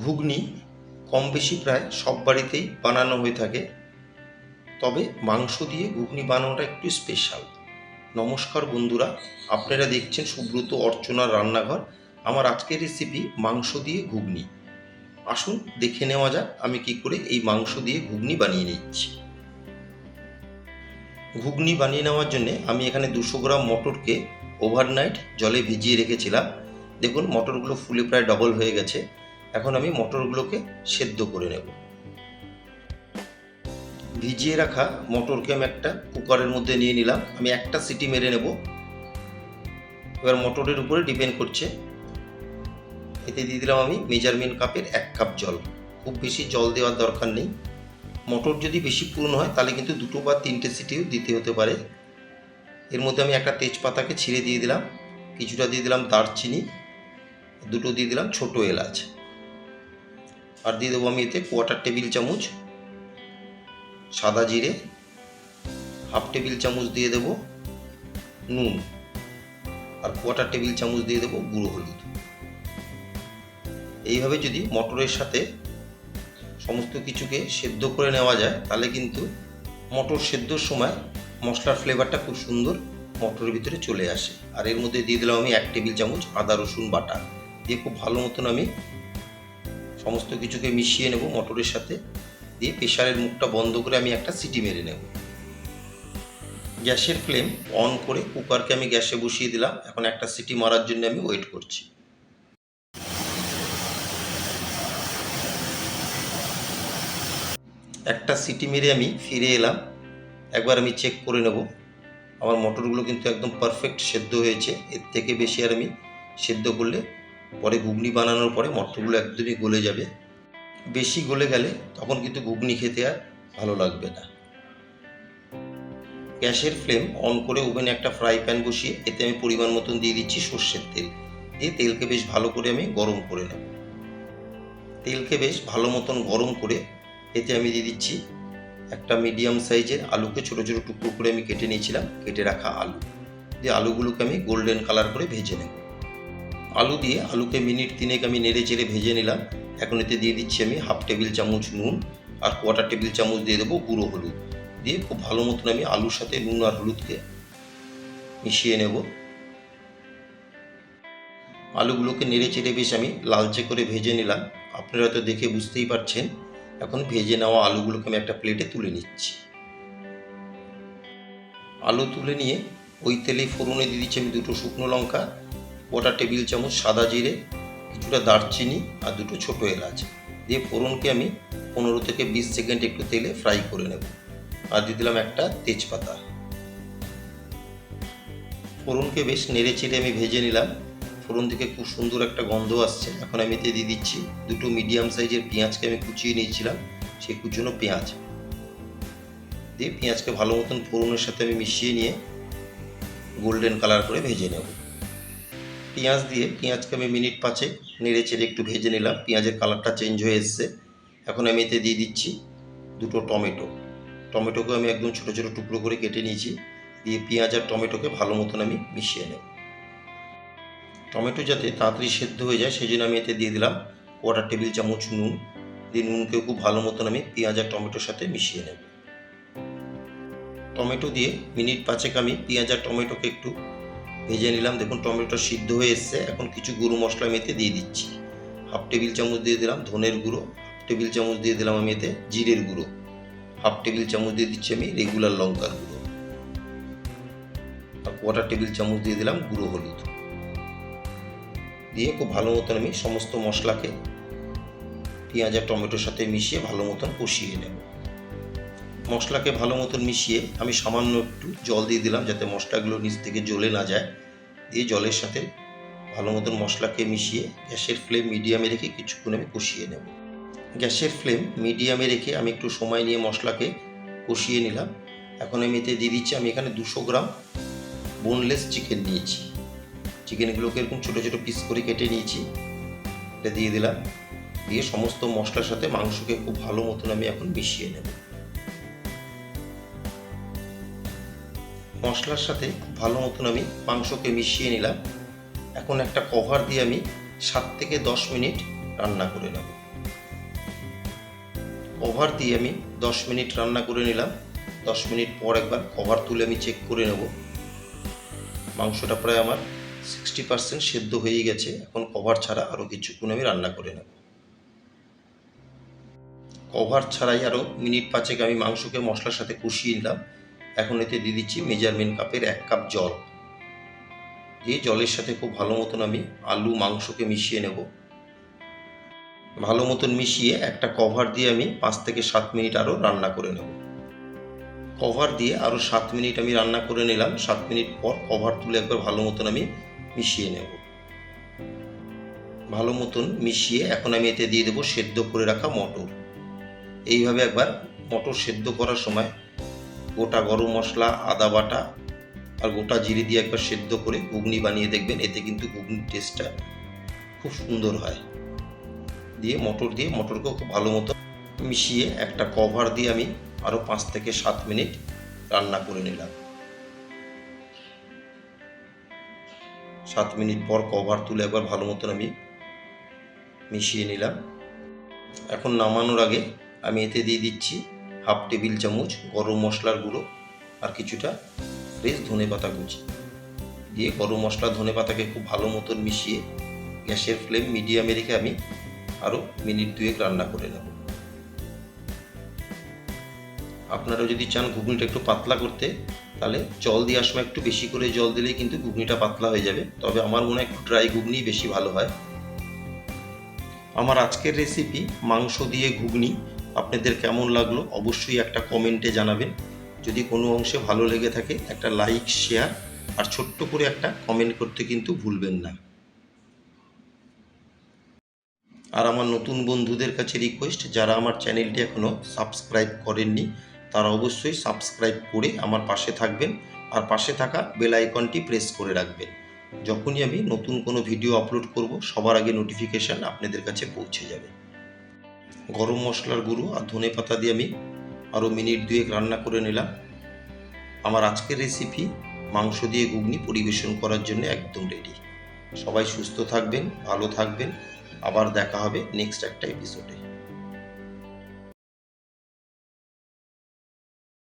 ঘুগনি কম বেশি প্রায় সব বাড়িতেই বানানো হয়ে থাকে। তবে মাংস দিয়ে ঘুগনি বানানোটা একটু স্পেশাল নমস্কার বন্ধুরা, আপনারা দেখছেন সুব্রত অর্চনার রান্নাঘর। আমার আজকের রেসিপি মাংস দিয়ে ঘুগনি। আসুন দেখে নেওয়া যাক আমি কি করে এই মাংস দিয়ে ঘুগনি বানিয়ে নিচ্ছি। ঘুগনি বানিয়ে নেওয়ার জন্য আমি এখানে দুশো গ্রাম মটরকে ওভারনাইট জলে ভিজিয়ে রেখেছিলাম। দেখুন মটরগুলো ফুলে প্রায় ডবল হয়ে গেছে। এখন আমি মটরগুলোকে সেদ্ধ করে নেব। ভিজিয়ে রাখা মটরকে আমি একটা কুকারের মধ্যে নিয়ে নিলাম। আমি একটা সিটি মেরে নেব। এবার মটরের উপরে ডিপেন্ড করছে। এতে দিয়ে দিলাম আমি মেজারমেন্ট কাপের এক কাপ জল। খুব বেশি জল দেওয়ার দরকার নেই। মটর যদি বেশি পূর্ণ হয়, তাহলে কিন্তু দুটো বা তিনটে সিটিও দিতে হতে পারে। এর মধ্যে আমি একটা তেজপাতাকে ছিঁড়ে দিয়ে দিলাম। কিছুটা দিয়ে দিলাম দারচিনি। দুটো দিয়ে দিলাম ছোটো এলাচ। আর দিয়ে দেবো আমি এতে কোয়াটার টেবিল চামচ, সাদা জিরে হাফ টেবিল চামচ দিয়ে দেবো নুন, আর কোয়াটার টেবিল চামচ দিয়ে দেবো গুঁড়ো হলুদ। এইভাবে যদি মটরের সাথে সমস্ত কিছুকে সেদ্ধ করে নেওয়া যায়, তাহলে কিন্তু মটর সেদ্ধর সময় মশলার ফ্লেভারটা খুব সুন্দর মটরের ভিতরে চলে আসে। আর এর মধ্যে দিয়ে দিলাম আমি এক টেবিল চামচ আদা রসুন বাটা। দিয়ে খুব ভালো মতন আমি সমস্ত কিছুকে মিশিয়ে নেব মটরের সাথে। দিয়ে প্রেশারের মুখটা বন্ধ করে আমি একটা সিটি মেরে নেব। গ্যাসের ফ্লেম অন করে কুকারকে আমি গ্যাসে বসিয়ে দিলাম। এখন একটা সিটি মারার জন্য আমি ওয়েট করছি। একটা সিটি মেরে আমি ফিরে এলাম। একবার আমি চেক করে নেব। আমার মটরগুলো কিন্তু একদম পারফেক্ট সেদ্ধ হয়েছে। এর থেকে বেশি আর আমি সেদ্ধ করলে পরে ঘুগনি বানানোর পরে মটরগুলো একদমই গলে যাবে। বেশি গলে গেলে তখন কিন্তু ঘুগনি খেতে আর ভালো লাগবে না। গ্যাসের ফ্লেম অন করে ওভেনে একটা ফ্রাই প্যান বসিয়ে এতে আমি পরিমাণ মতন দিয়ে দিচ্ছি সর্ষের তেল। দিয়ে তেলকে বেশ ভালো করে আমি গরম করে নেব। তেলকে বেশ ভালো মতন গরম করে এতে আমি দিয়ে দিচ্ছি একটা মিডিয়াম সাইজের আলুকে ছোটো ছোটো টুকরো করে আমি কেটে নিয়েছিলাম, কেটে রাখা আলু। দিয়ে আলুগুলোকে আমি গোল্ডেন কালার করে ভেজে নেব। আলু দিয়ে আলুকে মিনিট তিনেক আমি নেড়ে চেড়ে ভেজে নিলাম। এখন এতে দিয়ে দিচ্ছি আমি হাফ টেবিল চামচ নুন আর কোয়াটার টেবিল চামচ দিয়ে দেবো গুঁড়ো হলুদ। দিয়ে খুব ভালো মতন আমি আলুর সাথে নুন আর হলুদকে মিশিয়ে নেব। আলুগুলোকে নেড়ে চেড়ে বেশ আমি লালচে করে ভেজে নিলাম। আপনারা তো দেখে বুঝতেই পারছেন, এখন ভেজে নেওয়া আলুগুলোকে আমি একটা প্লেটে তুলে নিচ্ছি। আলু তুলে নিয়ে ওই তেলেই ফোড়নে দিয়ে দিচ্ছি আমি দুটো শুকনো লঙ্কা গোটা টেবিল চামচ সাদা জিরে, কিছুটা দারচিনি আর দুটো ছোটো এলাচ। দিয়ে ফোড়নকে আমি পনেরো থেকে বিশ সেকেন্ড একটু তেলে ফ্রাই করে নেব। আর দিয়ে দিলাম একটা তেজপাতা। ফোড়নকে বেশ নেড়ে চেড়ে আমি ভেজে নিলাম। ফোড়ন থেকে খুব সুন্দর একটা গন্ধ আসছে। এখন আমি এতে দিয়ে দিচ্ছি দুটো মিডিয়াম সাইজের পেঁয়াজকে আমি কুচিয়ে নিয়েছিলাম। সেই কুচনো পেঁয়াজ। দিয়ে পেঁয়াজকে ভালো মতন ফোড়নের সাথে আমি মিশিয়ে নিয়ে গোল্ডেন কালার করে ভেজে নেব। পেঁয়াজ দিয়ে, পেঁয়াজকে আমি মিনিট পাঁচে নেড়ে চেড়ে একটু ভেজে নিলাম। পেঁয়াজের কালারটা চেঞ্জ হয়ে এসছে। এখন আমি এতে দিয়ে দিচ্ছি দুটো টমেটো। টমেটোকে আমি একদম ছোটো ছোটো টুকরো করে কেটে নিয়েছি। দিয়ে পেঁয়াজ আর টমেটোকে ভালো মতন আমি মিশিয়ে নেব। টমেটো যাতে তাড়াতাড়ি সেদ্ধ হয়ে যায় সেই জন্য আমি এতে দিয়ে দিলাম কোয়াটার টেবিল চামচ নুন। দিয়ে নুনকে খুব ভালো মতন আমি পেঁয়াজ আর টমেটোর সাথে মিশিয়ে নেব। টমেটো দিয়ে মিনিট পাঁচেক আমি পেঁয়াজ আর টমেটোকে একটু ভেজে নিলাম। দেখুন টমেটো সিদ্ধ হয়ে এসছে। এখন কিছু গুঁড়ো মশলা আমি এতে দিয়ে দিচ্ছি। হাফ টেবিল চামচ দিয়ে দিলাম ধনের গুঁড়ো। টেবিল চামচ দিয়ে দিলাম আমি এতে জিরের গুঁড়ো। হাফ টেবিল চামচ দিয়ে দিচ্ছি আমি রেগুলার লঙ্কার গুঁড়ো। আর কোয়াটার টেবিল চামচ দিয়ে দিলাম গুঁড়ো হলুদ। দিয়ে খুব ভালো মতন আমি সমস্ত মশলাকে পেঁয়াজ আর টমেটোর সাথে মিশিয়ে ভালো মতন কষিয়ে নেব। মশলাকে ভালো মতন মিশিয়ে আমি সামান্য একটু জল দিয়ে দিলাম যাতে মশলাগুলো নিচ থেকে জ্বলে না যায়। দিয়ে জলের সাথে ভালো মতন মশলাকে মিশিয়ে গ্যাসের ফ্লেম মিডিয়ামে রেখে কিছুক্ষণ আমি কষিয়ে নেব। গ্যাসের ফ্লেম মিডিয়ামে রেখে আমি একটু সময় নিয়ে মশলাকে কষিয়ে নিলাম। এখন আমি এতে দিয়ে দিচ্ছি, আমি এখানে দুশো গ্রাম বোনলেস চিকেন নিয়েছি। চিকেনগুলোকে এরকম ছোটো ছোটো পিস করে কেটে নিয়েছি। এটা দিয়ে দিলাম। দিয়ে সমস্ত মশলার সাথে মাংসকে খুব ভালো মতন আমি এখন মিশিয়ে নেব। মশলার সাথে ভালো মতন আমি মাংসকে মিশিয়ে নিলাম। এখন একটা কভার দিয়ে আমি সাত থেকে দশ মিনিট রান্না করে নেব। কভার দিয়ে আমি দশ মিনিট রান্না করে নিলাম। দশ মিনিট পর একবার কভার তুলে আমি চেক করে নেব। মাংসটা প্রায় আমার সিক্সটি পার্সেন্ট সেদ্ধ হয়ে গেছে। এখন কভার ছাড়া আরও কিছুক্ষণ আমি রান্না করে নেব। কভার ছাড়াই আরও মিনিট পাঁচেক আমি মাংসকে মশলার সাথে কষিয়ে নিলাম। এখন এতে দিয়ে দিচ্ছি মেজারমেন্ট কাপের এক কাপ জল। দিয়ে জলের সাথে খুব ভালো মতন আমি আলু মাংসকে মিশিয়ে নেব। ভালো মতন মিশিয়ে একটা কভার দিয়ে আমি পাঁচ থেকে সাত মিনিট আরও রান্না করে নেব। কভার দিয়ে আরও সাত মিনিট আমি রান্না করে নিলাম। সাত মিনিট পর কভার তুলে একবার ভালো মতন আমি মিশিয়ে নেব। ভালো মতন মিশিয়ে এখন আমি এতে দিয়ে দেবো সেদ্ধ করে রাখা মটর। এইভাবে একবার মটর সেদ্ধ করার সময় গোটা গরম মশলা, আদা বাটা আর গোটা জিরে দিয়ে একবার সেদ্ধ করে ঘুগনি বানিয়ে দেখবেন, এতে কিন্তু ঘুগনির টেস্টটা খুব সুন্দর হয়। দিয়ে মটর দিয়ে মটরকে খুব ভালো মতো মিশিয়ে একটা কভার দিয়ে আমি আরও পাঁচ থেকে সাত মিনিট রান্না করে নিলাম। সাত মিনিট পর কভার তুলে একবার ভালো মতন আমি মিশিয়ে নিলাম। এখন নামানোর আগে আমি এতে দিয়ে দিচ্ছি হাফ টেবিল চামচ গরম মশলার গুঁড়ো আর কিছুটা ফ্রেশ ধনে পাতা কুচি। দিয়ে গরম মশলা ধনে পাতাকে খুব ভালো মতন মিশিয়ে গ্যাসের ফ্লেম মিডিয়ামে রেখে আমি আরও মিনিট দুয়েক রান্না করে নেব। আপনারা যদি চান ঘুগনিটা একটু পাতলা করতে, তাহলে জল দেওয়ার সময় একটু বেশি করে জল দিলেই কিন্তু ঘুগনিটা পাতলা হয়ে যাবে। তবে আমার মনে হয় একটু ড্রাই ঘুগনি বেশি ভালো হয়। আমার আজকের রেসিপি মাংস দিয়ে ঘুগনি আপনাদের কেমন লাগল অবশ্যই একটা কমেন্টে জানাবেন। যদি কোনো অংশে ভালো লেগে থাকে, একটা লাইক শেয়ার আর ছোট্ট করে একটা কমেন্ট করতে কিন্তু ভুলবেন না। আর আমার নতুন বন্ধুদের কাছে রিকোয়েস্ট যারা আমার চ্যানেলটি এখনও সাবস্ক্রাইব করেননি, তারা অবশ্যই সাবস্ক্রাইব করে আমার পাশে থাকবেন আর পাশে থাকা বেল আইকনটি প্রেস করে রাখবেন। যখনই আমি নতুন কোনো ভিডিও আপলোড করব, সবার আগে নোটিফিকেশান আপনাদের কাছে পৌঁছে যাবে। গরম মশলার গুঁড়ো আর ধনে পাতা দিয়ে আমি আরও মিনিট দুয়েক রান্না করে নিলাম। আমার আজকের রেসিপি মাংস দিয়ে ঘুগনি পরিবেশন করার জন্য একদম রেডি সবাই সুস্থ থাকবেন, ভালো থাকবেন। আবার দেখা হবে নেক্সট একটা এপিসোডে